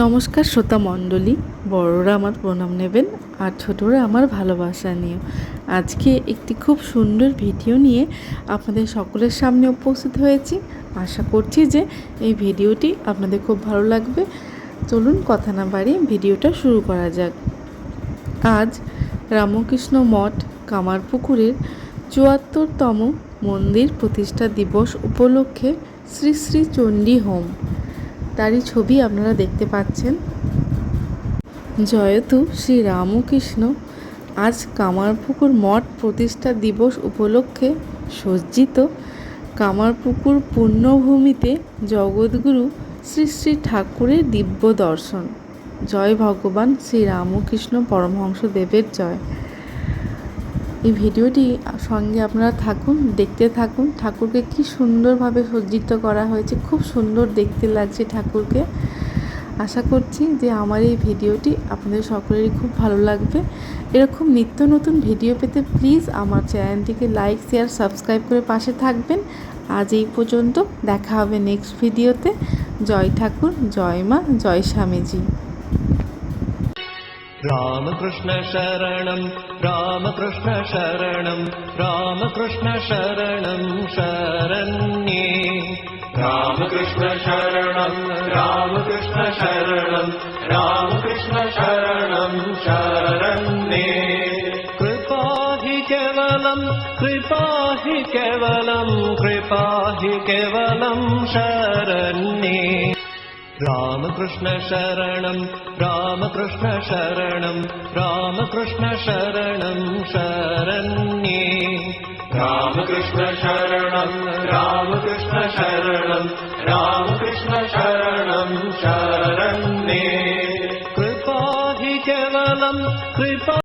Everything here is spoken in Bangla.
নমস্কার শ্রোতা মণ্ডলী, বড়রা আমার প্রণাম নেবেন আর ছোটরা আমার ভালোবাসা নিয়ে আজকে একটি খুব সুন্দর ভিডিও নিয়ে আপনাদের সকলের সামনে উপস্থিত হয়েছি। আশা করছি যে এই ভিডিওটি আপনাদের খুব ভালো লাগবে। চলুন কথা না বাড়িয়ে ভিডিওটা শুরু করা যাক। আজ রামকৃষ্ণ মঠ, কামারপুকুরের চুয়াত্তরতম মন্দির প্রতিষ্ঠা দিবস উপলক্ষে শ্রী শ্রী চণ্ডী হোম। তারই ছবি আপনারা দেখতে পাচ্ছেন। জয়তু শ্রী রামকৃষ্ণ আজ কামারপুকুর মঠ প্রতিষ্ঠা দিবস উপলক্ষে সজ্জিত কামারপুকুর পূর্ণভূমিতে জগৎগুরু শ্রী শ্রী ঠাকুরের দিব্য দর্শন। জয় ভগবান শ্রী রামকৃষ্ণ পরমহংস দেবের জয়। এই ভিডিওটি সঙ্গে আপনারা থাকুন, দেখতে থাকুন। ঠাকুরকে কি সুন্দরভাবে সজ্জিত করা হয়েছে, খুব সুন্দর দেখতে লাগছে ঠাকুরকে। আশা করছি যে আমার এই ভিডিওটি আপনাদের সকলেরই খুব ভালো লাগবে। এরকম নিত্য নতুন ভিডিও পেতে প্লিজ আমার চ্যানেলটিকে লাইক শেয়ার সাবস্ক্রাইব করে পাশে থাকবেন। আজ এই পর্যন্ত দেখা হবে নেক্সট ভিডিওতে জয় ঠাকুর, জয় মা, জয় স্বামীজি। रामकृष्ण शरणं रामकृष्णशरणं रामकृष्णशरणं शरण्ये। रामकृष्णशरणं रामकृष्णशरणम् रामकृष्णशरणं शरण्ये। कृपाहि केवलम् कृपाहि केवलं कृपाहि केवलं शरण्ये। रामकृष्णशरणम् रामकृष्णशरणम् रामकृष्णशरणम् शरण्ये। रामकृष्णशरणम् रामकृष्णशरणम् रामकृष्णशरणम् रामकृष्ण शरणम् शरण्ये। कृपाहि कवलम् कृपा